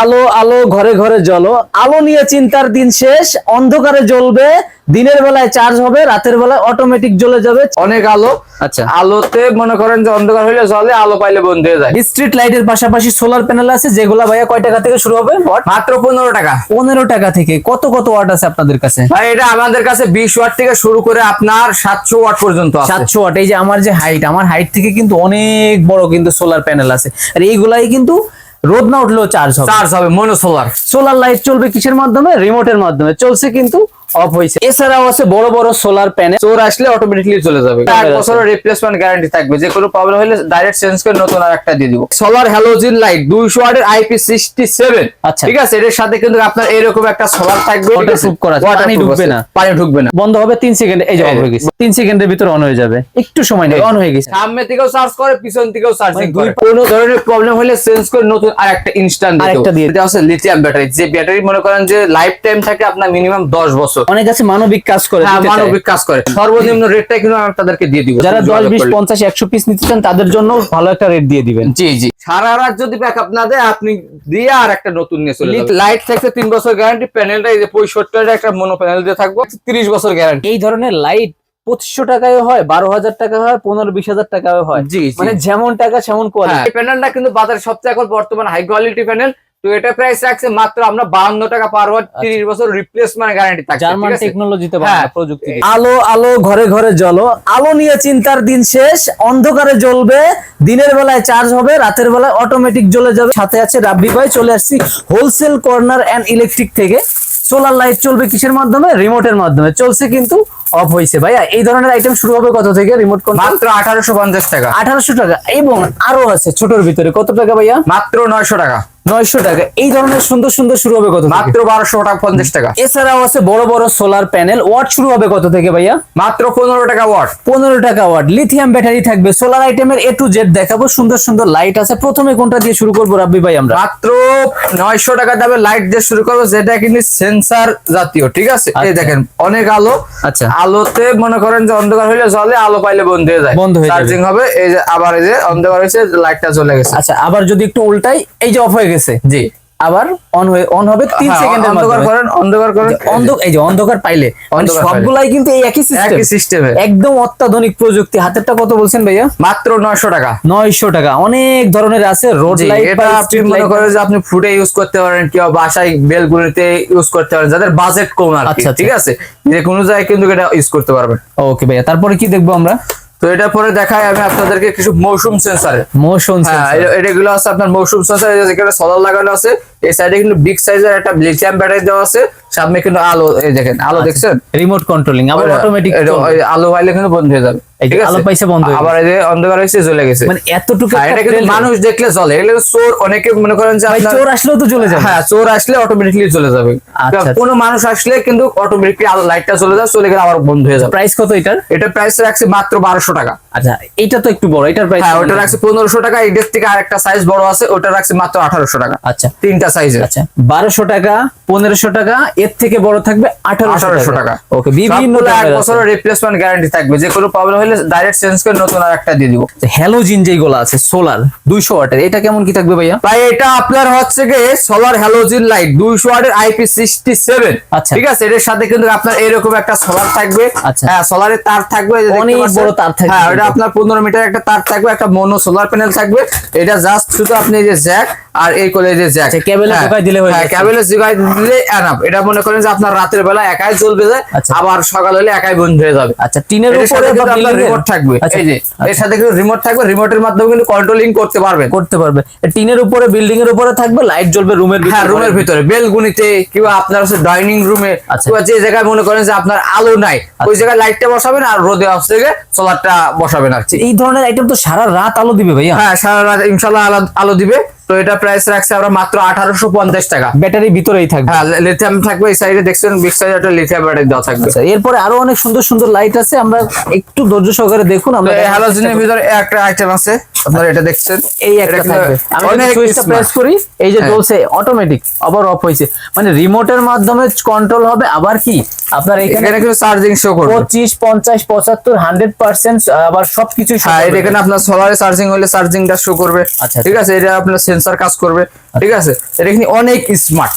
আলো আলো ঘরে ঘরে জ্বলো আলো নিয়ে চিন্তার দিন শেষ অন্ধকারে জ্বলবে দিনের বেলায় চার্জ হবে রাতের বেলায় অটোমেটিক জ্বলে যাবে। অনেক আলো। আচ্ছা। আলোতে মনে করেন যে অন্ধকার হইলে জলে আলো পাইলে বন্ধ হয়ে যায়। স্ট্রিট লাইটের পাশাপাশি সোলার প্যানেল আছে যেগুলা ভাইয়া কয় টাকা থেকে শুরু হবে? মাত্র পনেরো টাকা। পনেরো টাকা থেকে। কত কত ওয়াট আছে আপনাদের কাছে? ভাই এটা আমাদের কাছে বিশ ওয়াট থেকে শুরু করে আপনার সাতশো ওয়াট পর্যন্ত আছে। সাতশো ওয়াট এই যে আমার যে হাইট আমার হাইট থেকে কিন্তু অনেক বড় কিন্তু সোলার প্যানেল আছে। আর এইগুলাই কিন্তু রোদ না উঠলেও চার্জ হবে। চার্জ হবে মনো সোলার সোলার লাইট চলবে কিসের মাধ্যমে? রিমোটের মাধ্যমে। চলছে কিন্তু অফ হয়েছে এছাড়াও আছে বড় বড় সোলার প্যানেল চোর আসলে অটোমেটিকলি চলে যাবে। এক বছরের রিপ্লেসমেন্ট গ্যারান্টি থাকবে। যে কোনো প্রবলেম হলে ডাইরেক্ট চেঞ্জ করে নতুন আর একটা দিয়ে দিব। সোলার হ্যালোজিন লাইট দুইশো ওয়াটের আইপি সিক্সটি সেভেন আচ্ছা। ঠিক আছে? এর সাথে কিন্তু আপনার এরকম একটা সোলার থাকবে। আছে? Waterproof করা পানি ঢুকবে না। পানি ঢুকবে না। বন্ধ হবে তিন সেকেন্ড এই যে হয়ে গেছে। তিন সেকেন্ডের ভিতরে অন হয়ে যাবে। একটু সময় নেই অন হয়ে গেছে। সামনে থেকেও চার্জ করে পিছন থেকেও চার্জিং মানে দুই করে। কোনো ধরনের প্রবলেম হলে চেঞ্জ করে নতুন আর একটা ইনস্ট্যান্ট আরেকটা দিয়ে এটা হচ্ছে লিথিয়াম ব্যাটারি যে ব্যাটারি মনে করেন যে লাইফ টাইম থাকে আপনার মিনিমাম 10 বছর। অনেক আছে মানবিক কাজ করে হ্যাঁ মানবিক কাজ করে। সর্বনিম্ন রেটটা কিন্তু আমি আপনাদেরকে দিয়ে দিব। যারা দশ বিশ। পঞ্চাশ একশো পিস নিতে চান তাদের জন্য ভালো একটা রেট দিয়ে দিবেন। জি জি। সারা রাত যদি ব্যাকআপ না দেয় আপনি দিয়ে আর একটা নতুন নিয়ে চলে লাইট থাকছে তিন বছর গ্যারান্টি প্যানেলটা এই যে পঁয়ষট্টি একটা মনো প্যানেল দিয়ে থাকব তিরিশ বছর গ্যারান্টি এই ধরনের লাইট পঁচিশশো টাকায় হয় বারো হাজার টাকা হয় পনেরো বিশ হাজার টাকায় হয়। জি মানে মানে যেমন টাকা সেমন কোয়ালিটি প্যানেলটা কিন্তু বাজারে সবচেয়ে এখন বর্তমান হাই কোয়ালিটি প্যানেল তো এটা প্রাইস রাখছে মাত্র আমরা বাহান্ন টাকা পার ওয়াট তিরিশ বছর রিপ্লেসমেন্ট গ্যারান্টি থাকছে জার্মান টেকনোলজিতে হ্যাঁ। প্রযুক্তি। আলো আলো ঘরে ঘরে জ্বলো আলো নিয়ে চিন্তার দিন শেষ অন্ধকারে জ্বলবে দিনের বেলায় চার্জ হবে রাতের বেলায় অটোমেটিক জ্বলে যাবে। সাথে আছে রাব্বি ভাই চলে আসছি হোলসেল কর্নার অ্যান্ড ইলেকট্রিক থেকে। সোলার লাইট চলবে কিসের মাধ্যমে? রিমোটের মাধ্যমে। চলছে কিন্তু অফ হয়েছে। ভাইয়া এই ধরনের আইটেম শুরু হবে কত থেকে রিমোট কন্ট্রোল মাত্র আঠারোশো পঞ্চাশ টাকা। আঠারোশো টাকা। এবং আরও আছে ছোটর ভিতরে। কত টাকা ভাইয়া? মাত্র নয়শো টাকা। নয়শো টাকা। এই ধরনের সুন্দর সুন্দর শুরু হবে কত মাত্র বারোশো টাকা পঞ্চাশ টাকা। এছাড়াও আছে বড় বড় সোলার প্যানেল ওয়াট শুরু হবে কত থেকে ভাইয়া? মাত্র পনেরো টাকা ওয়াট পনেরো টাকা ওয়াট লিথিয়াম ব্যাটারি থাকবে। সোলার আইটেমের এ টু জেড দেখাবো। সুন্দর সুন্দর লাইট আছে। প্রথমে কোনটা দিয়ে শুরু করব রাব্বি ভাই আমরা? মাত্র নয়শো টাকা দামে লাইট দিয়ে শুরু করব। যেটা কিন্তু সেন্সার জাতীয় ঠিক আছে? এই আচ্ছা। দেখেন অনেক আলো। আচ্ছা। আলোতে মনে করেন যে অন্ধকার হইলে জলে আলো পাইলে বন্ধ হয়ে যায়। বন্ধ হয়ে। চার্জিং হবে। এই যে আবার এই যে অন্ধকার হয়েছে লাইটটা চলে গেছে। আচ্ছা আবার যদি একটু উল্টাই এই যে অফ হয়ে গেছে। জি। আবার অন হয়ে অন হবে তিন হ্যাঁ, সেকেন্ডের অন্ধকার করেন অন্ধকার করেন। অন্ধ- এই যে অন্ধকার পাইলে। মানে সবগুলাই কিন্তু এই একই সিস্টেম একই সিস্টেমে একদম অত্যাধুনিক প্রযুক্তি। হাতেরটা কত বলছেন ভাইয়া? মাত্র নয়শো টাকা। নয়শো টাকা। অনেক ধরনের আছে। রোড লাইট এটা আপনি মনে করেন যে আপনি ফুটে ইউজ করতে পারেন কেউ বাসায় বেলগুলিতে ইউজ করতে পারেন। যাদের বাজেট কম আর কি, আচ্ছা, আচ্ছা। ঠিক আছে? যে কোনো জায়গায় কিন্তু এটা ইউজ করতে পারবেন। ওকে ভাইয়া। তারপরে কি দেখব আমরা? তো এটা পরে দেখায় আমি আপনাদেরকে কিছু মৌসুম সেন্সার মৌসুম হ্যাঁ এটা- এটাগুলো আছে আপনার মৌসুম সেন্সার যেখানে সোলার লাগানো আছে এই সাইডে কিন্তু বিগ সাইজের একটা লিথিয়াম ব্যাটারি দেওয়া আছে। সামনে কিন্তু আলো এই দেখেন আলো দেখছেন? রিমোট কন্ট্রোলিং আবার অটোমেটিক আলো পাইলে কিন্তু বন্ধ হয়ে যাবে। আলো পাইছে বন্ধ আবার এই যে অন্ধকার হয়েছে চলে গেছে। মানে এতটুকু এটা কিন্তু মানুষ দেখলে চলে। এগুলো চোর অনেকে মনে করেন যে চোর আসলেও তো চলে যাবে। হ্যাঁ চোর আসলে অটোমেটিকলি চলে যাবে। আচ্ছা, আচ্ছা। কোনো মানুষ আসলে কিন্তু অটোমেটিকলি লাইটটা চলে যাবে চলে গেলে আবার বন্ধ হয়ে যাবে। প্রাইস কত এটার? এটা প্রাইস রাখছে মাত্র বারোশো টাকা। আচ্ছা এটা তো একটু বড় এটার প্রাইস হ্যাঁ ওটা রাখছে পনেরোশো টাকা। এটার থেকে আরেকটা সাইজ বড় আছে ওটা রাখছে মাত্র আঠারোশো টাকা। আচ্ছা। তিনটা সাইজের আচ্ছা। বারোশো টাকা পনেরোশো টাকা এর থেকে বড় থাকবে আঠারোশো আঠারোশো টাকা। ওকে বিভিন্ন এক বছরের রিপ্লেসমেন্ট গ্যারান্টি থাকবে। যে কোনো প্রবলেম হলে ডাইরেক্ট চেঞ্জ করে নতুন আর একটা দিয়ে দিব। হ্যালোজিন যেগুলো আছে সোলার দুইশো ওয়াটের এটা কেমন কি থাকবে ভাইয়া? ভাই এটা আপনার হচ্ছে গিয়ে সোলার হ্যালোজিন লাইট দুইশো ওয়াটের আইপি সিক্সটি সেভেন আচ্ছা। ঠিক আছে? এটার সাথে কিন্তু আপনার এরকম একটা সোলার থাকবে। আচ্ছা। হ্যাঁ সোলারের তার থাকবে অনেক বড় তার থাকবে হ্যাঁ। এটা আপনার পনেরো মিটার একটা তার থাকবে একটা মনো সোলার প্যানেল থাকবে। এটা জাস্ট শুধু আপনি যে জ্যাক আর এই যে জ্যাক আচ্ছা, cable দিলে হয়ে হ্যাঁ যাচ্ছে। ক্যাবেলে দিলে এনাফ এটা মনে করেন যে আপনার রাতের বেলা একাই জ্বলবে যায় আচ্ছা। আবার সকাল হলে একাই বন্ধ হয়ে যাবে। আচ্ছা টিনের উপরে আপনার রিমোট থাকবে। আচ্ছা, এই যে এর সাথে কিন্তু রিমোট থাকবে রিমোটের মাধ্যমে কিন্তু কন্ট্রোলিং করতে পারবেন। করতে পারবে। টিনের উপরে বিল্ডিং এর উপরে থাকবে লাইট জ্বলবে রুমের হ্যাঁ রুমের ভিতরে। বেলগুনিতে কিংবা আপনার হচ্ছে ডাইনিং রুমে আচ্ছা। কিংবা যে জায়গায় মনে করেন যে আপনার আলো নাই ওই জায়গায় লাইটটা বসাবেন আর রোদে অফ থেকে সোলারটা বসাবেন আর এই ধরনের আইটেম তো সারা রাত আলো দিবে ভাইয়া। হ্যাঁ সারা রাত ইনশাল্লাহ আলো- আলো দিবে। তো এটা প্রাইস রাখছে আমরা মাত্র আঠারোশো পঞ্চাশ টাকা। ব্যাটারি ভিতরেই থাকবে। হ্যাঁ লিথিয়াম থাকবে এই সাইডে দেখছেন বিগ সাইডে একটা লিথিয়াম ব্যাটারি দেওয়া থাকবে। আচ্ছা এরপরে আরও অনেক সুন্দর সুন্দর লাইট আছে আমরা একটু ধৈর্য সহকারে দেখুন আমরা হ্যালোজিনের ভিতরে একটা আইটেম আছে আপনারা এটা দেখছেন। এই একটা থাকবে। আমি সুইচটা প্রেস করি এই যে হ্যাঁ। জ্বলছে অটোমেটিক আবার অফ হয়েছে। মানে রিমোটের মাধ্যমে কন্ট্রোল হবে আবার কি? আপনার এখানে কিন্তু চার্জিং শো করবে। পঁচিশ পঞ্চাশ পঁচাত্তর হান্ড্রেড পার্সেন্ট আবার সবকিছু হ্যাঁ এটা এখানে আপনার সোলারে চার্জিং হলে চার্জিংটা শো করবে। আচ্ছা, ঠিক আছে এটা আপনার সেন্সর কাজ করবে ঠিক আছে? এটা কিন্তু অনেক স্মার্ট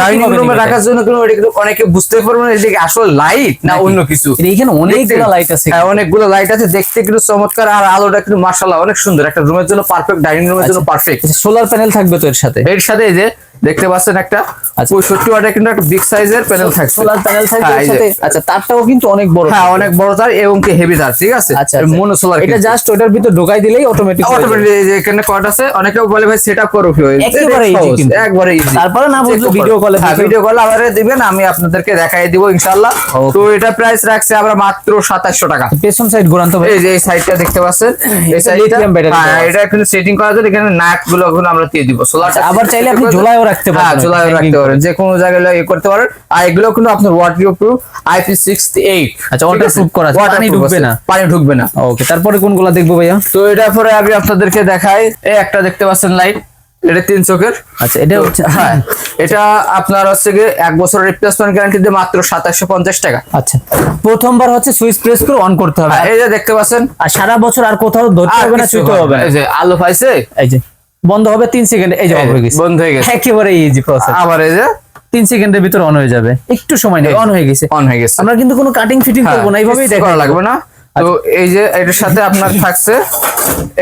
ডাইনিং রুমে রাখার জন্য কিন্তু এটা কিন্তু অনেকে বুঝতে পারবে না এটা কি আসলে লাইট না অন্য কিছু। এখানে অনেকগুলো লাইট আছে। হ্যাঁ অনেকগুলো লাইট আছে দেখতে কিন্তু চমৎকার আর আলোটা কিন্তু মার্শাল্লাহ অনেক সুন্দর। একটা রুমের জন্য পারফেক্ট ডাইনিং রুমের জন্য পারফেক্ট সোলার প্যানেল থাকবে তো এর সাথে? এর সাথে এই যে দেখতে পাচ্ছেন একটা আচ্ছা। পঁয়ষট্টি ওয়াটের কিন্তু একটা বিগ সাইজের প্যানেল থাকছে। সোলার প্যানেল হ্যাঁ, সাথে আচ্ছা তারটাও কিন্তু অনেক বড় হ্যাঁ অনেক বড় তার এবং কি হেভি তার ঠিক আছে? আচ্ছা মনো সোলার এটা জাস্ট ওটার ভিতর ঢোকাই দিলেই অটোমেটিক অটোমেটিক এখানে কর্ড আছে অনেকে বলে ভাই সেটআপ করো কি? হয়েছে একেবারে easy কিন্তু। একবারে ইজি তারপরে না বুঝলে call এ ভিডিও কল আমারে দিবেন আমি আপনাদেরকে দেখাই দিব ইনশাআল্লাহ। তো এটা প্রাইস রাখছে আমরা মাত্র 2700 টাকা। পেছন সাইড ঘোরান তো ভাই। এই যে এই সাইডটা দেখতে পাচ্ছেন। এই সাইডটা হ্যাঁ এটা কিন্তু সেটিং করা যায় এখানে নাটগুলো ওগুলো আমরা দিয়ে দিব। সোলার আচ্ছা, আবার চাইলে আপনি ঝোলায়ও রাখতে পারেন হ্যাঁ পারবেন। রাখতে পারেন যে কোনো জায়গায় ইয়ে করতে পারেন। আর এগুলো কিন্তু আপনার ওয়াটার প্রুফ IP68 আচ্ছা, waterproof করা আছে, পানি ঢুকবে না। পানি ঢুকবে না। ওকে তারপরে কোনগুলো দেখব ভাইয়া? তো এটার পরে আমি আপনাদেরকে দেখাই। এই একটা দেখতে পাচ্ছেন লাইট এটা তিন চোখের। আচ্ছা এটা হচ্ছে হ্যাঁ এটা আপনার হচ্ছে গিয়ে এক বছরের রিপ্লেসমেন্ট গ্যারান্টি দিয়ে মাত্র সাতাশশো পঞ্চাশ টাকা। আচ্ছা প্রথমবার হচ্ছে সুইচ প্রেস করে অন করতে হবে। হ্যাঁ, এই যে দেখতে পাচ্ছেন। আর সারা বছর আর কোথাও ধরতে হবে না ছুঁতে হবে এই যে আলো পাইছে? এই যে। বন্ধ হবে তিন সেকেন্ড এই যে অফ হয়ে গেছে। বন্ধ হয়ে গেছে। একেবারে ইজি প্রসেস আবার এই যে? তিন সেকেন্ডের ভিতর অন হয়ে যাবে। একটু সময় নেই অন হয়ে গেছে। অন হয়ে গেছে। আমরা কিন্তু কোনো কাটিং ফিটিং হ্যাঁ, করব না এইভাবেই দেখা লাগবে না। তো এই যে এটার সাথে আপনার থাকছে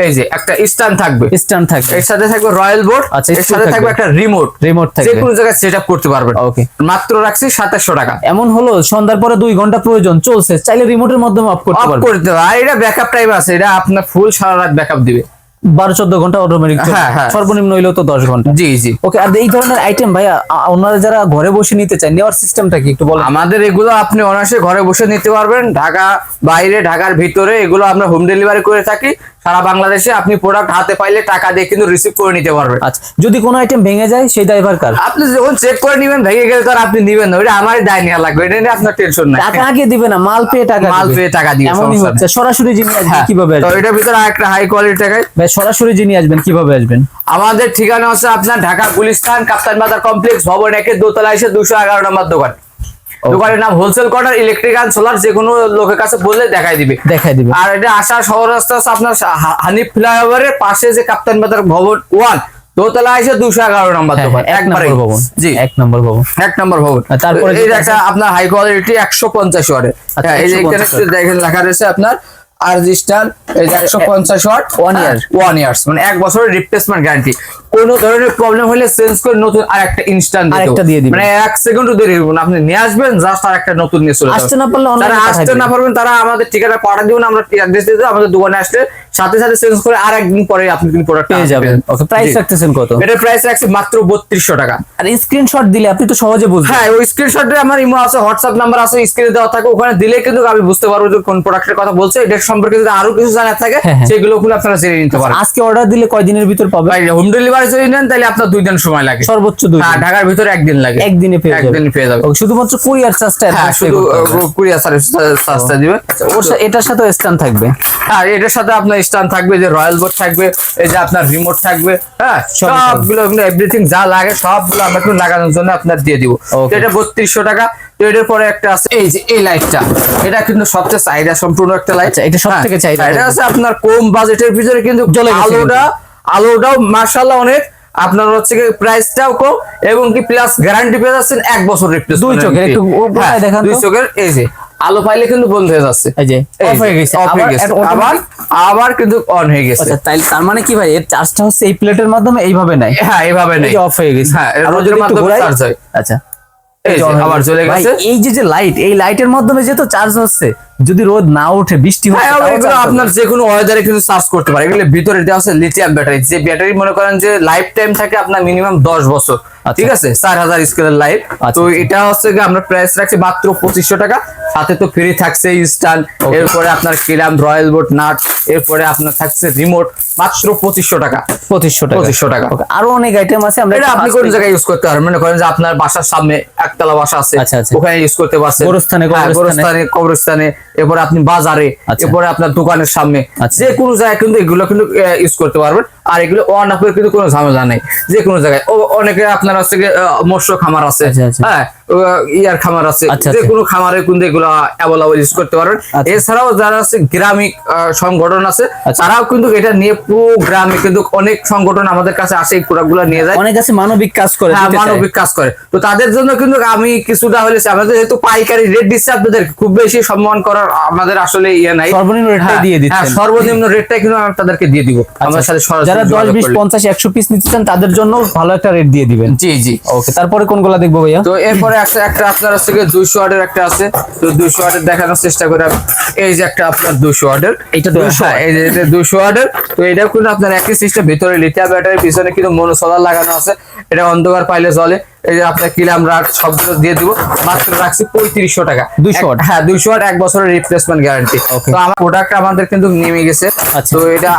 এই যে একটা স্ট্যান্ড থাকবে। স্ট্যান্ড থাকবে। এর সাথে থাকবে রয়্যাল বোর্ড আচ্ছা, এর সাথে থাকবে। একটা রিমোট রিমোট থাকবে। যে কোনো জায়গায় সেট আপ করতে পারবেন। ওকে মাত্র রাখছি সাতাশশো টাকা। এমন হলো সন্ধ্যার পরে দুই ঘণ্টা প্রয়োজন চলছে। চাইলে রিমোটের মাধ্যমে অফ করতে অফ করতে হবে। আর এটা ব্যাকআপ টাইম আছে এটা আপনার ফুল সারা রাত ব্যাকআপ দিবে। বারো চোদ্দ ঘণ্টা অটোমেটিক হ্যাঁ, হ্যাঁ। সর্বনিম্ন হইলেও তো দশ ঘণ্টা। জি জি। ওকে আর এই ধরনের আইটেম ভাইয়া ওনারা যারা ঘরে বসে নিতে চায় নেওয়ার সিস্টেমটা কি একটু বলেন? আমাদের এগুলো আপনি অনার্সে ঘরে বসে নিতে পারবেন। ঢাকা বাইরে ঢাকার ভিতরে এগুলো আমরা হোম ডেলিভারি করে থাকি। সারা বাংলাদেশে আপনি প্রোডাক্ট হাতে পাইলে টাকা দিয়ে কিন্তু রিসিভ করে নিতে পারবেন। আচ্ছা যদি কোনো আইটেম ভেঙে যায় সেই ড্রাইভার কার? আপনি যখন চেক করে নিবেন ভেঙে গেলে তো আপনি নিবেন না। ওটা আমারই দায় নেওয়া লাগবে। এটা নিয়ে আপনার টেনশন নাই। টাকা আগে দিবে না মাল পেয়ে টাকা মাল। পেয়ে টাকা দিবে, এমনই হচ্ছে। সরাসরি যিনি আসবেন হ্যাঁ, কীভাবে তো আসবেন? এটার ভিতরে আরেকটা হাই কোয়ালিটি টাকায়। ভাই সরাসরি যিনি আসবেন কীভাবে আসবেন? আমাদের ঠিকানা হচ্ছে আপনার ঢাকা গুলিস্তান কাপ্তান বাজার কমপ্লেক্স ভবন একের দোতলা এসে দুশো এগারো নম্বর দোকান। দোকানের নাম হোলসেল কর্নার ইলেকট্রিক্যাল সোলার যে কোনো লোকের কাছে বললে দেখাই দিবে। দেখাই দিবে। আর এটা আসার শহর রাস্তা হচ্ছে আপনার হানিফ ফ্লাইওভারের পাশে যে কাপ্তান বাজার ভবন ওয়ান দোতলা এসে দুশো এগারো নম্বর হ্যাঁ, দোকান হ্যাঁ, এক একবারে। নম্বর ভবন জি। এক নম্বর ভবন। এক নম্বর ভবন। তারপরে এই একটা আপনার হাই কোয়ালিটি একশো পঞ্চাশ ওয়াটের আচ্ছা, হ্যাঁ, এই যে এখানে দেখেন লেখা রয়েছে আপনার আর স্টার এই একশো পঞ্চাশ watt One year. One years মানে এক বছরের রিপ্লেসমেন্ট গ্যারান্টি কোনো ধরনের প্রবলেম হলে চেঞ্জ করে নতুন আর একটা ইনস্ট্যান্ট আরেকটা দিয়ে দিবেন। মানে এক সেকেন্ডও দেরি হবে না। আপনি নিয়ে আসবেন জাস্ট আর একটা নতুন নিয়ে চলে। আসতে না পারলে পাঠাই আসতে না পারবেন তারা আমাদের ঠিকানা পাঠা দিবেন আমরা অ্যাড্রেস দিয়ে দেবো আমাদের দোকানে আসলে সাথে সাথে চেঞ্জ করে আর একদিন পরে আপনি কিন্তু প্রোডাক্ট পেয়ে যাবেন। ওকে প্রাইস রাখতেছেন কত? এটার প্রাইস রাখছি মাত্র বত্রিশশো টাকা। আর স্ক্রিনশট দিলে আপনি তো সহজে বুঝবেন। হ্যাঁ ওই স্ক্রিনশটে আমার ইমো আছে হোয়াটসঅ্যাপ নাম্বার আছে স্ক্রিনে দেওয়া থাকে। ওখানে দিলে কিন্তু আমি বুঝতে পারব যে কোন প্রোডাক্টের কথা বলছে। এটা সম্পর্কে যদি আরও কিছু জানার থাকে হ্যাঁ, হ্যাঁ। সেগুলো আপনারা জেনে নিতে পারেন আজকে অর্ডার দিলে কয়দিনের ভিতর পাবে হোম ডেলিভারি যদি নেন তাহলে আপনার দুই দিন সময় লাগে। সর্বোচ্চ দুই হ্যাঁ ঢাকার ভিতরে একদিন লাগে। একদিনে পেয়ে যাবে একদিনে পেয়ে যাবে শুধুমাত্র কুরিয়ার চার্জটা হ্যাঁ শুধু কুরিয়ার সার্ভিস সার্ভিসটা ওর এটার সাথে স্ট্যান্ড থাকবে? হ্যাঁ এটার সাথে আপনার স্ট্যান্ড থাকবে যে রয়্যাল বোর্ড থাকবে এই যে আপনার রিমোট থাকবে হ্যাঁ সবগুলো এভরিথিং যা লাগে সবগুলো আমরা একটু লাগানোর জন্য আপনার দিয়ে দিব। এটা বত্রিশশো টাকা। তো এটার পরে একটা আছে এই যে এই লাইটটা। এটা কিন্তু সবচেয়ে চাহিদা সম্পূর্ণ একটা লাইট। আচ্ছা, এটা সবথেকে চাহিদা এটা। আছে আপনার কম বাজেটের ভিতরে কিন্তু। আলোটা আলোটাও মার্শাল্লাহ অনেক। আপনার হচ্ছে প্রাইসটাও কম এবং কি প্লাস গ্যারান্টি পেয়ে যাচ্ছেন এক বছর রিপ্লেস দুই চোখের, একটু উপরে দেখান দুই চোখের এই যে আলো পাইলে কিন্তু বন্ধ হয়ে যাচ্ছে। এই যে অফ হয়ে গেছে হয়ে আবার গেছে। আবার আবার কিন্তু অন হয়ে গেছে। আচ্ছা তাই তার মানে কি ভাই এর চার্জটা হচ্ছে এই প্লেটের মাধ্যমে এইভাবে নাই? হ্যাঁ এভাবে এই নেই। অফ হয়ে গেছে। হ্যাঁ, এর মাধ্যমে charge হয়। আচ্ছা। হয়ে আবার। চলে গেছে। এই যে যে লাইট এই লাইটের মাধ্যমে যেহেতু চার্জ হচ্ছে যদি রোদ না ওঠে বৃষ্টি হ্যাঁ হবে। আপনার যে কোনো ওয়েদারে কিন্তু চার্জ করতে পারে এগুলো ভিতরে দেওয়া আছে লিথিয়াম ব্যাটারি যে ব্যাটারি মনে করেন যে লাইফ টাইম থাকে আপনার মিনিমাম দশ বছর ঠিক আছে? চার হাজার স্কেলের লাইট আচ্ছা, তো আচ্ছা। এটা হচ্ছে আমরা প্রাইস রাখছি মাত্র পঁচিশশো টাকা। সাথে তো ফ্রি থাকছে ইনস্টান এরপরে আপনার কিলাম রয়্যাল বোট নাট এরপরে আপনার থাকছে রিমোট মাত্র পঁচিশশো টাকা। পঁচিশশো পঁচিশশো টাকা। আরও অনেক আইটেম আছে আমরা এটা আপনি কোন জায়গায় ইউজ করতে পারবেন মনে করেন যে আপনার বাসার সামনে একতলা বাসা আছে। আচ্ছা, আচ্ছা। ওখানে ইউজ করতে পারছেন। গোরস্থানে, হ্যাঁ, কবরস্থানে। গোরস্থানে কবরস্থানে। এরপরে আপনি বাজারে। আচ্ছা। এরপরে আপনার দোকানের সামনে। আচ্ছা। যে কোনো জায়গায় কিন্তু এগুলো কিন্তু ইউজ করতে পারবেন। আর এগুলো অন অফের কিন্তু কোনো ঝামেলা নেই। যে কোনো জায়গায়। ও অনেকে আপনার হচ্ছে মৎস্য খামার আছে। আচ্ছা, আচ্ছা। হ্যাঁ ইয়ার খামার আছে। আচ্ছা, যে আচ্ছা। কোনো খামারে কিন্তু এগুলো অ্যাভেলেবল ইউজ করতে পারবেন আচ্ছা। এছাড়াও যারা আছে গ্রামিক সংগঠন আছে। তারাও কিন্তু এটা নিয়ে পুরো গ্রামে কিন্তু অনেক সংগঠন আমাদের কাছে আসে এই প্রোডাক্টগুলো নিয়ে যায়। অনেক আছে মানবিক কাজ করে হ্যাঁ মানবিক কাজ করে। তো তাদের জন্য কিন্তু আমি কিছুটা হলে আমাদের যেহেতু পাইকারি রেট দিচ্ছে আপনাদের খুব বেশি সম্মান করার আমাদের আসলে ইয়ে নাই। সর্বনিম্ন রেটটাই হ্যাঁ, দিয়ে দিচ্ছেন। হ্যাঁ, সর্বনিম্ন রেটটাই কিন্তু আমি তাদেরকে দিয়ে দিব। আমাদের সাথে যারা দশ যোগাযোগ বিশ করলে। পঞ্চাশ একশো পিস নিতে চান তাদের জন্য ভালো একটা রেট দিয়ে দিবেন। জি জি। ওকে তারপরে কোনগুলা দেখব ভাইয়া? তো এরপরে একটা একটা আপনার হচ্ছে দুইশো ওয়াটের একটা আছে। তো দুইশো ওয়াটের দেখানোর চেষ্টা করে। এই যে একটা আপনার দুইশো ওয়াটের এইটা 200 হ্যাঁ, এই যে এটা দুইশো ওয়াটের তো এটা কিন্তু আপনার একই সিস্টেম ভিতরে লিথিয়াম ব্যাটারির পিছনে কিন্তু মনো সোলার লাগানো আছে। এটা অন্ধকার পাইলে চলে। এই যে আপনার কিলাম রাখ সবগুলো দিয়ে দিব। মাত্র রাখছি পঁয়ত্রিশশো টাকা। 200 এক- ওয়াট? হ্যাঁ দুইশো এক বছরের রিপ্লেসমেন্ট গ্যারান্টি. তো আমার প্রোডাক্ট আমাদের কিন্তু নেমে গেছে। আচ্ছা। তো এটা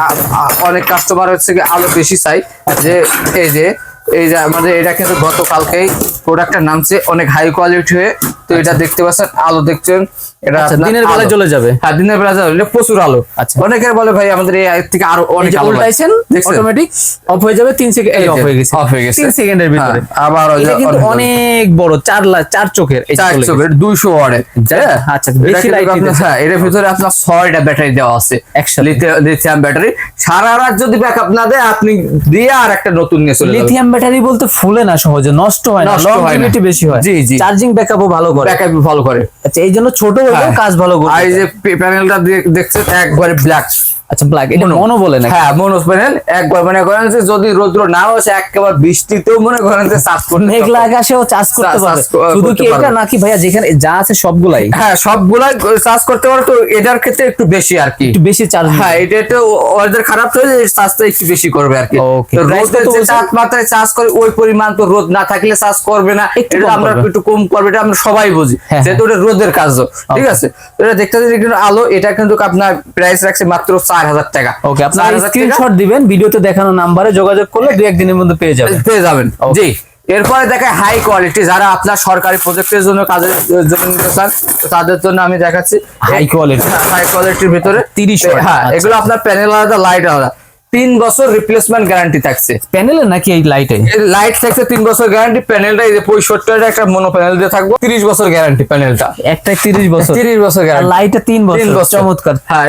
অনেক কাস্টমার হচ্ছে আলো বেশি চাই যে এই যে এই যে আমাদের এটা কিন্তু গতকালকেই প্রোডাক্টটা নামছে অনেক হাই কোয়ালিটি হয়ে তো এটা দেখতে পাচ্ছেন আলো দেখছেন এটা আচ্ছা, দিনের বেলায়। জ্বলে যাবে? হ্যাঁ দিনের বেলা জ্বলে প্রচুর আলো। আচ্ছা। অনেকের বলে ভাই আমাদের এই এর থেকে আরও অনেক আলো উল্টাইছেন অটোমেটিক অফ হয়ে যাবে তিন সেকেন্ড এই অফ হয়ে গেছে। Off হয়ে গেছে। তিন সেকেন্ডের ভিতরে। হ্যাঁ, আবার যে এটা কিন্তু অনেক- বড় চার লাখ চার চোখের এই চার চোখের দুইশো ওয়ার্ডের যা- আচ্ছা, বেশি দিতেছে। হ্যাঁ এর ভিতরে আপনার ছয়টা ব্যাটারি দেওয়া আছে। একসাথে। লিথিয়াম ব্যাটারি সারা রাত যদি ব্যাকআপ না দেয় আপনি দিয়ে আর একটা নতুন নিয়ে চলে লিথিয়াম ব্যাটারি বলতে ফুলে না সহজে নষ্ট হয় না নষ্ট হয় না। বেশি হয় জি, জি। চার্জিং ব্যাকআপও ভালো করে ব্যাকআপ ভালো করে আচ্ছা এই জন্য ছোট হলেও হ্যাঁ। কাজ ভালো করে আর এই যে প্যানেলটা দেখছেন একবারে ব্ল্যাক আচ্ছা ব্ল্যাক এটা মনো। বলে না হ্যাঁ মনোজ প্যানেল একবার মনে করেন যে যদি রৌদ্র না আসে একেবারে বৃষ্টিতেও মনে করেন যে চার্জ করতে মেঘলা আকাশেও চার্জ করতে পারবে। শুধু কি এটা নাকি ভাইয়া যেখানে যা আছে সবগুলাই? হ্যাঁ সবগুলাই চার্জ করতে পারো তো এটার ক্ষেত্রে একটু বেশি আর কি। একটু বেশি চার্জ হ্যাঁ এটা ওদের খারাপ চার্জটা একটু বেশি করবে আর কি। তো রোদের যে তাপমাত্রায় চার্জ করে ওই পরিমাণ তো রোদ না থাকলে চার্জ করবে না। একটু এটা আমরা একটু কম করবে এটা আমরা সবাই বুঝি। হ্যাঁ, যেহেতু ওটা রোদের কাজ ঠিক আছে? এটা দেখতে কিন্তু আলো এটা কিন্তু আপনার প্রাইস রাখছে মাত্র চার হাজার টাকা। ওকে আপনার স্ক্রিনশট দিবেন ভিডিওতে দেখানো নাম্বারে যোগাযোগ করলে দু একদিনের মধ্যে পেয়ে যাবেন। পেয়ে যাবেন। জি। এরপরে দেখে হাই কোয়ালিটি যারা আপনার সরকারি প্রজেক্টের জন্য কাজের জন্য নিতে চান তাদের জন্য আমি দেখাচ্ছি। হাই কোয়ালিটি হাই কোয়ালিটির ভিতরে। তিরিশ হ্যাঁ আচ্ছা। এগুলো আপনার প্যানেল আলাদা লাইট আলাদা। তিন বছর রিপ্লেসমেন্ট গ্যারান্টি থাকছে। প্যানেলে নাকি এই লাইটে লাইট থাকছে তিন বছর গ্যারান্টি প্যানেলটা এই যে পঁয়ষট্টি একটা মনো প্যানেল দিয়ে থাকব তিরিশ বছর গ্যারান্টি প্যানেলটা একটা তিরিশ বছর? তিরিশ বছর গ্যারান্টি লাইটে তিন তিন বছর। চমৎকার। হ্যাঁ,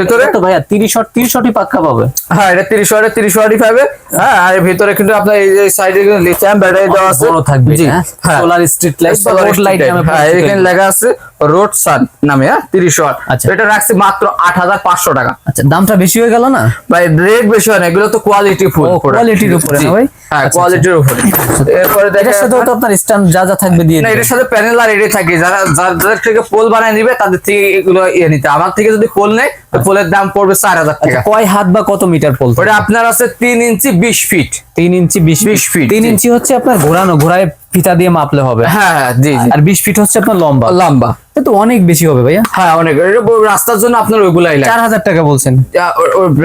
ভিতরে? তো ভাইয়া তিরিশ শট তিরিশ শটই পাক্কা পাবে? হ্যাঁ এটা তিরিশ ওয়াটের তিরিশ ওয়াটই পাবে। হ্যাঁ আর ভিতরে কিন্তু আপনার এই যে সাইডে লিথিয়াম ব্যাটারি দেওয়া আছে। বড় থাকবে হ্যাঁ? হ্যাঁ। Solar street light road light street হ্যাঁ এখানে লেখা আছে। রোড সান নামে হ্যাঁ? তিরিশ ওয়াট। আচ্ছা। এটা রাখছি মাত্র আট হাজার পাঁচশো টাকা। আচ্ছা দামটা বেশি হয়ে গেল না? ভাই রেট বেশি হয় না এগুলো তো কোয়ালিটি ফুল quality-র উপরে ভাই? হ্যাঁ আচ্ছা, কোয়ালিটির উপরে। এরপরে এটার সাথেও তো আপনার স্ট্যান্ড যা যা থাকবে দিয়ে না এটার সাথে প্যানেল আর এটাই থাকে যারা যারা- যাদের থেকে পোল বানায় নিবে তাদের থেকে এগুলো ইয়ে নিতে আমার থেকে যদি পোল নেয় পোলের দাম পড়বে চার হাজার টাকা। আচ্ছা কয় হাত বা কত মিটার পোল ওটা আপনার আছে তিন ইঞ্চি বিশ ফিট তিন ইঞ্চি বিশ 20 feet, তিন ইঞ্চি হচ্ছে আপনার ঘোরানো ঘোরায় ফিতা দিয়ে মাপলে হবে। হ্যাঁ হ্যাঁ জি জি। আর বিশ ফিট হচ্ছে আপনার লম্বা। লম্বা। তো অনেক বেশি হবে ভাইয়া। হ্যাঁ অনেক। রাস্তার জন্য আপনার ওইগুলাই চার হাজার টাকা বলছেন।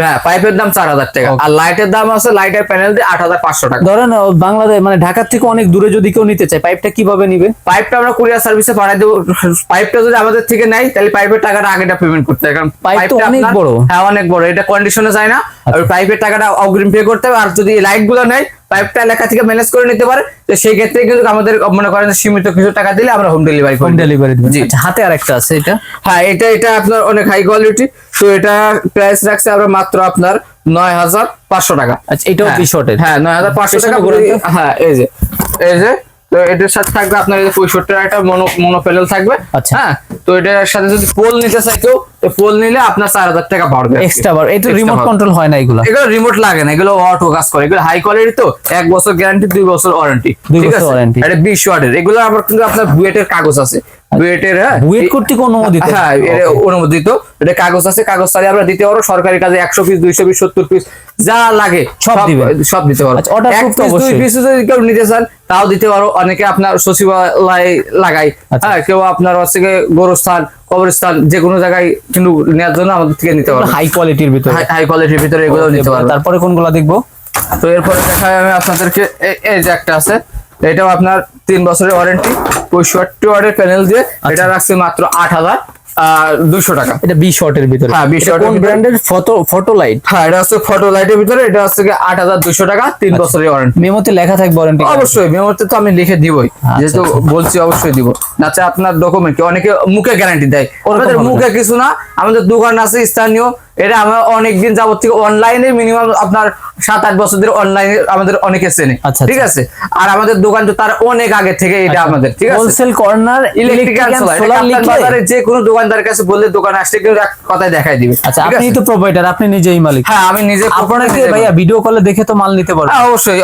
হ্যাঁ পাইপের দাম চার হাজার টাকা। আর লাইটের দাম আছে লাইটের প্যানেল দিয়ে আট হাজার পাঁচশো টাকা। ধরেন বাংলাদেশ মানে ঢাকার থেকে অনেক দূরে যদি কেউ নিতে চায় পাইপটা কীভাবে নিবে? পাইপটা আমরা কুরিয়ার সার্ভিসে পাঠাই দেবো। পাইপটা যদি আমাদের থেকে নেয় তাহলে পাইপের টাকাটা আগেটা পেমেন্ট করতে হবে কারণ পাইপটা অনেক বড়। হ্যাঁ অনেক বড়। এটা কন্ডিশনে যায় না। আর পাইপের টাকাটা অগ্রিম পে করতে হবে আর যদি লাইটগুলো নেয় পাইপটা এলাকা থেকে ম্যানেজ করে নিতে পারে তো সেই ক্ষেত্রে কিন্তু আমাদের মনে করেন সীমিত কিছু টাকা দিলে আমরা হোম ডেলিভারি হোম ডেলিভারি আচ্ছা হাতে আর একটা আছে এটা? হ্যাঁ এটা এটা আপনার অনেক হাই কোয়ালিটি তো এটা প্রাইস রাখছে আমরা মাত্র আপনার নয় হাজার পাঁচশো টাকা। আচ্ছা এটাও টি বিশ হ্যাঁ নয় হাজার পাঁচশো টাকা। হ্যাঁ এই যে এই যে তো এদের সাথে থাকবে আপনার এই পঁয়ষট্টি একটা মনো মনো প্যানেল থাকবে। আচ্ছা। হ্যাঁ? তো এটার সাথে যদি পোল নিতে চাই কেউ তো পোল নিলে আপনার চার হাজার টাকা পড়বে এক্সট্রা বাড়বে। এটা রিমোট কন্ট্রোল হয় না এগুলো। এগুলো রিমোট লাগে না এগুলো অটো কাজ করে। এগুলো হাই কোয়ালিটি তো এক বছর গ্যারান্টি দুই বছর ওয়ারেন্টি দুই ঠিক বছর আছে? এটা বিশ ওয়াটের এগুলো আবার কিন্তু আপনার বুয়েটের কাগজ আছে। বুয়েটের হ্যাঁ? বুয়েট কর্তৃক অনুমোদিত হ্যাঁ অনুমোদিত এটা কাগজ আছে কাগজ চালিয়ে আমরা দিতে পারব। সরকারি কাজে একশো পিস দুইশো পিস সত্তর পিস যা লাগে সব দিবে। সব দিতে পারব। আচ্ছা, এক proof দুই পিস যদি কেউ নিতে চান তাও দিতে পারো। অনেকে আপনার সচিবালয় লাগাই আচ্ছা। হ্যাঁ কেউ আপনার হচ্ছে গোরস্থান কবরস্থান যে কোনো জায়গায় কিন্তু নেওয়ার জন্য আমাদের থেকে নিতে পারব। হাই কোয়ালিটির ভিতরে। হাই কোয়ালিটির ভিতরে এগুলো নিতে পারব। তারপরে কোনগুলা দেখব? তো এরপরে দেখাই আমি আপনাদেরকে এই যে একটা আছে এটাও আপনার তিন বছরের ওয়ারেন্টি পঁয়ষট্টি প্যানেল দিয়ে আচ্ছা। এটা রাখছে মাত্র আট হাজার দুশো টাকা। এটা বিশ ওয়াটের ভিতরে। হ্যাঁ, 20 এটা ওয়াটের ব্র্যান্ডের ফটো ফটো লাইট হ্যাঁ এটা হচ্ছে ফটো লাইটের ভিতরে এটা হচ্ছে আট হাজার দুশো টাকা তিন আচ্ছা। বছরের ওয়ারেন্টি মেমোতে লেখা থাকবে ওয়ারেন্টি অবশ্যই মেমোতে তো আমি লিখে দিবই। আচ্ছা, যেহেতু বলছি অবশ্যই দিব। নাচে আপনার ডকুমেন্ট অনেকে মুখে গ্যারান্টি দেয়। আমাদের মুখে কিছু না আমাদের দোকান আছে স্থানীয় এটা আমরা অনেকদিন যাবত থেকে অনলাইনে মিনিমাম আপনার সাত আট বছর ধরে অনলাইনে আমাদের অনেকে চেনে। আচ্ছা, ঠিক আছে? আর আমাদের দোকান তো তার অনেক আগে থেকে এটা আমাদের ঠিক আছে? হোলসেল কর্নার ইলেকট্রিক্যাল সোলার বাজারে যে কোনো দোকানদারের কাছে বললে দোকান আসলে কেউ এক কথায় দেখাই দিবে। আচ্ছা আপনি তো প্রোভাইডার আপনি নিজেই মালিক। হ্যাঁ আমি নিজে আপনাকে ভাইয়া ভিডিও কলে দেখে তো মাল নিতে পারবে। হ্যাঁ, অবশ্যই।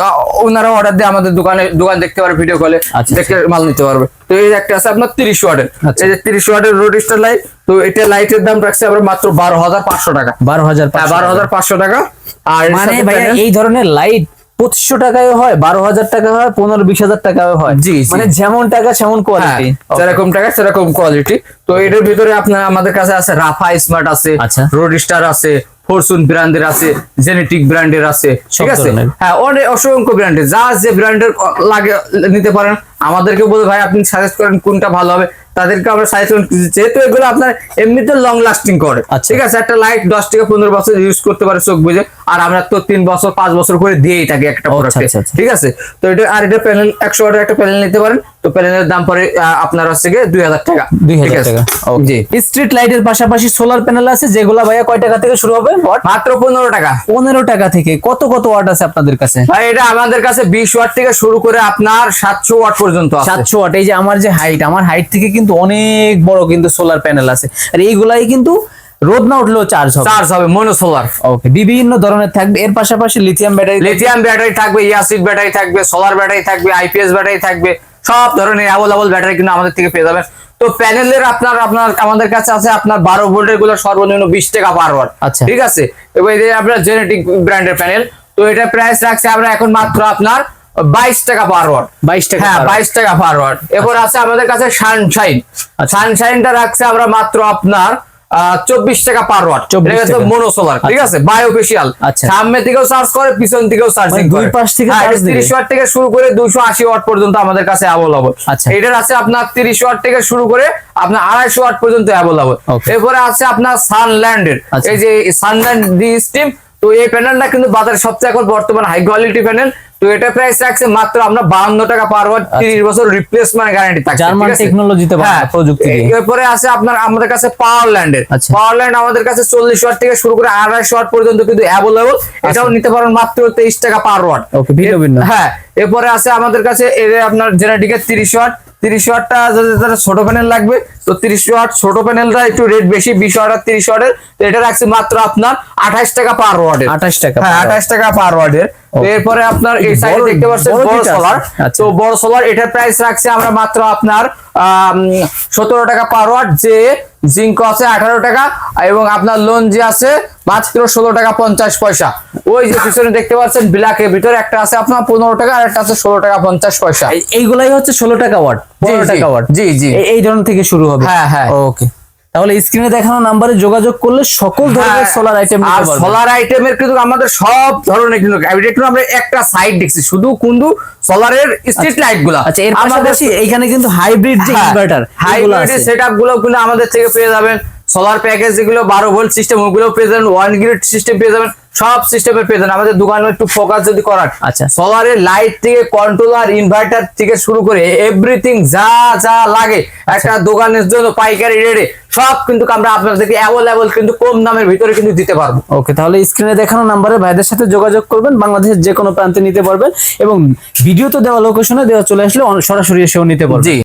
ওনারা অর্ডার দিয়ে আমাদের দোকানে দোকান দেখতে পারবে ভিডিও কলে আচ্ছা, দেখে মাল নিতে পারবে। তো এই একটা আছে আপনার তিরিশ ওয়াটের। আচ্ছা। এই যে তিরিশ ওয়াটের রোডিস্টার লাইট তো এটা লাইটের দাম রাখছে আমরা মাত্র বারো হাজার পাঁচশো টাকা। বারো হাজার হ্যাঁ বারো হাজার পাঁচশো টাকা। আর মানে ভাই ভাইয়া এই ধরনের লাইট পঁচিশশো টাকায় হয় বারো হাজার টাকা হয় পনেরো বিশ হাজার টাকায় হয়। জি। মানে যেমন টাকা সেমন হ্যাঁ কোয়ালিটি যেরকম টাকা সেরকম কোয়ালিটি তো এটার ভিতরে আপনার আমাদের কাছে আছে রাফা স্মার্ট আছে আচ্ছা। রোডিস্টার আছে ফরচুন ব্র্যান্ডের আছে জেনেটিক ব্র্যান্ডের আছে ঠিক আছে? হ্যাঁ অনেক অসংখ্য ব্র্যান্ডের যা যে ব্র্যান্ডের লাগে নিতে পারেন। আমাদেরকে বলে ভাই আপনি সাজেস্ট করেন কোনটা ভালো হবে। তাদেরকে আমরা সাজেস্ট করেন যেহেতু এগুলো আপনার এমনিতে লং লাস্টিং করে আচ্ছা। ঠিক আছে? একটা লাইট দশ থেকে পনেরো বছর ইউজ করতে পারে চোখ বুঝে আর আমরা তো তিন বছর পাঁচ বছর করে দিয়েই থাকি একটা আচ্ছা, প্রোডাক্টে। ঠিক আছে? তো এটা আর এটা প্যানেল একশো একটা প্যানেল নিতে পারেন। তো প্যানেলের দাম পরে আপনার হচ্ছে গিয়ে দুই হাজার টাকা। দুই হাজার টাকা। জি। স্ট্রিট লাইটের পাশাপাশি সোলার প্যানেল আছে যেগুলা ভাইয়া কয় টাকা থেকে শুরু হবে? মাত্র পনেরো টাকা। পনেরো টাকা থেকে। কত কত ওয়াট আছে আপনাদের কাছে? ভাই এটা আমাদের কাছে বিশ ওয়াট থেকে শুরু করে আপনার সাতশো ওয়াট পর্যন্ত আছে। সাতশো ওয়াট এই যে আমার যে হাইট আমার হাইট থেকে কিন্তু অনেক বড় কিন্তু সোলার প্যানেল আছে। আর এইগুলাই কিন্তু রোদ না উঠলেও চার্জ হবে। চার্জ হবে মনো সোলার ওকে বিভিন্ন ধরনের থাকবে। এর পাশাপাশি লিথিয়াম ব্যাটারি লিথিয়াম ব্যাটারি থাকবে ইয়াসিড ব্যাটারি থাকবে সোলার ব্যাটারি থাকবে আইপিএস ব্যাটারি থাকবে। সব ধরনের অ্যাভেলেবল ব্যাটারি কিন্তু আমাদের থেকে পেয়ে যাবেন। তো প্যানেলের আপনার আপনার আমাদের কাছে আছে আপনার বারো ভোল্টেরগুলো সর্বনিম্ন বিশ টাকা পার ওয়াট আচ্ছা। ঠিক আছে? এবার এই আপনার জেনেটিক ব্র্যান্ডের প্যানেল তো এটা প্রাইস রাখছে আমরা এখন মাত্র আপনার বাইশ টাকা পার ওয়াট বাইশ টাকা হ্যাঁ বাইশ টাকা পার ওয়াট এরপর আছে আমাদের কাছে সানশাইন আচ্ছা। সানশাইনটা রাখছে আমরা মাত্র আপনার চব্বিশ টাকা পার ওয়াট 24 টাকা। মনো ঠিক আছে? বায়োফেশিয়াল আচ্ছা। সামনে থেকেও চার্জ করে পিছন থেকেও চার্জিং মানে দুই পাশ থেকে charge তিরিশ ওয়াট থেকে শুরু করে দুশো আশি ওয়াট পর্যন্ত আমাদের কাছে অ্যাভেলেবল আচ্ছা। এটার আছে আপনার তিরিশ ওয়াট থেকে শুরু করে আপনার আড়াইশো ওয়াট পর্যন্ত অ্যাভেলেবল এরপরে আছে আপনার সানল্যান্ডের আচ্ছা। এই যে সানল্যান্ড স্টিম তো এই প্যানেলটা কিন্তু বাজারে সবচেয়ে এখন বর্তমান হাই কোয়ালিটি প্যানেল। তো এটা প্রাইস রাখছে মাত্র আমরা বাহান্ন টাকা পার ওয়াট তিরিশ বছর রিপ্লেসমেন্ট গ্যারান্টি থাকছে জার্মান টেকনোলজিতে বানানো হ্যাঁ, প্রযুক্তি। এরপরে আছে আপনার আমাদের কাছে পাওয়ার ল্যান্ডের আচ্ছা। পাওয়ার ল্যান্ড আমাদের কাছে চল্লিশ ওয়াট থেকে শুরু করে আড়াইশো ওয়াট পর্যন্ত কিন্তু অ্যাভেলেবল এটাও নিতে পারেন মাত্র তেইশ টাকা পার ওয়াট Okay, ভিন্ন ভিন্ন। হ্যাঁ এরপরে আছে আমাদের কাছে এর আপনার জেনেটিকের তিরিশ ওয়াট তিরিশ ওয়াটটা যদি তার ছোট প্যানেল লাগবে। তো তিরিশ ওয়াট ছোট প্যানেলটা একটু রেট বেশি বিশ ওয়াট আর তিরিশ ওয়াটের। তো এটা রাখছে মাত্র আপনার আঠাশ টাকা পার ওয়ার্ডের আঠাশ টাকা হ্যাঁ আঠাশ টাকা পার ওয়ার্ডের এরপরে আপনার এই সাইডে দেখতে পাচ্ছেন বড়। সোলার আচ্ছা। তো বড় সোলার এটার প্রাইস রাখছে আমরা মাত্র আপনার সতেরো টাকা পার ওয়াট যে জিঙ্ক আছে আঠারো টাকা এবং আপনার লোন যে আছে মাত্র ষোলো টাকা পঞ্চাশ পয়সা। ওই যে পিছনে দেখতে পাচ্ছেন ব্ল্যাকের ভিতরে একটা আছে আপনার পনেরো টাকা আর একটা আছে ষোলো টাকা পঞ্চাশ পয়সা। এই- এইগুলাই হচ্ছে ষোলো টাকা ওয়াট পনেরো টাকা ওয়াট। জি, জি। এই ধরনের থেকে শুরু হবে। হ্যাঁ, হ্যাঁ। ওকে। তাহলে স্ক্রিনে দেখানো নাম্বারে যোগাযোগ করলে সকল ধরনের সোলার আইটেম হ্যাঁ, আর নিতে পারবেন সোলার আইটেমের কিন্তু আমাদের সব ধরনের কিন্তু একটু আমরা একটা সাইড দেখছি শুধু কিন্তু সোলারের স্ট্রিট লাইটগুলা। আচ্ছা এর পাশাপাশি এখানে কিন্তু হাইব্রিড যে ইনভার্টার হাইব্রিড সেটআপগুলো কিন্তু আমাদের থেকে পেয়ে যাবেন। সোলার প্যাকেজ যেগুলো বারো ভোল্ট সিস্টেম ওগুলো পেয়ে যাবেন ওয়ান গ্রিড সিস্টেম পেয়ে যাবেন। সব সিস্টেমে পেয়ে যাবেন আমাদের দোকানে একটু ফোকাস যদি করান। আচ্ছা। সোলারের লাইট থেকে কন্ট্রোলার ইনভার্টার থেকে শুরু করে এভরিথিং যা যা লাগে আচ্ছা। একটা দোকানের জন্য পাইকারি রেটে সব কিন্তু আমরা আপনাদেরকে অ্যাভেলেবল কিন্তু কম দামের ভিতরে কিন্তু দিতে পারব। ওকে তাহলে স্ক্রিনে দেখানো নাম্বারে ভাইদের সাথে যোগাযোগ করবেন। বাংলাদেশের যে কোনো প্রান্তে নিতে পারবেন এবং ভিডিও তো দেওয়া লোকেশনে দেওয়া চলে আসলে সরাসরি এসেও নিতে পারবেন। জি।